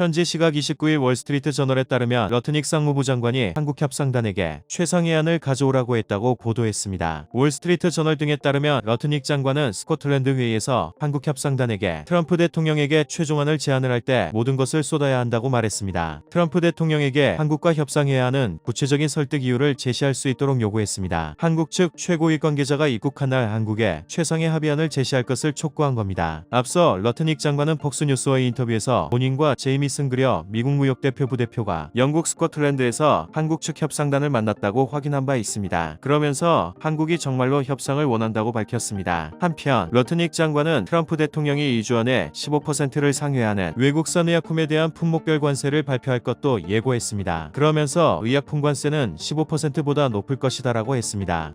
현지 시각 29일 월스트리트 저널에 따르면 러트닉 상무부 장관이 한국 협상단에게 최상의안을 가져오라고 했다고 보도했습니다. 월스트리트 저널 등에 따르면 러트닉 장관은 스코틀랜드 회의에서 한국 협상단에게 트럼프 대통령에게 최종안을 제안을 할 때 모든 것을 쏟아야 한다고 말했습니다. 트럼프 대통령에게 한국과 협상해야 하는 구체적인 설득 이유를 제시할 수 있도록 요구했습니다. 한국 측 최고위 관계자가 입국한 날 한국에 최상의 합의안을 제시할 것을 촉구한 겁니다. 앞서 러트닉 장관은 폭스뉴스와의 인터뷰에서 본인과 제이미 승그려 미국 무역대표 부대표가 영국 스코틀랜드에서 한국 측 협상단을 만났다고 확인한 바 있습니다. 그러면서 한국이 정말로 협상을 원한다고 밝혔습니다. 한편 러트닉 장관은 트럼프 대통령이 2주 안에 15%를 상회하는 외국산 의약품에 대한 품목별 관세를 발표할 것도 예고했습니다. 그러면서 의약품 관세는 15%보다 높을 것이다라고 했습니다.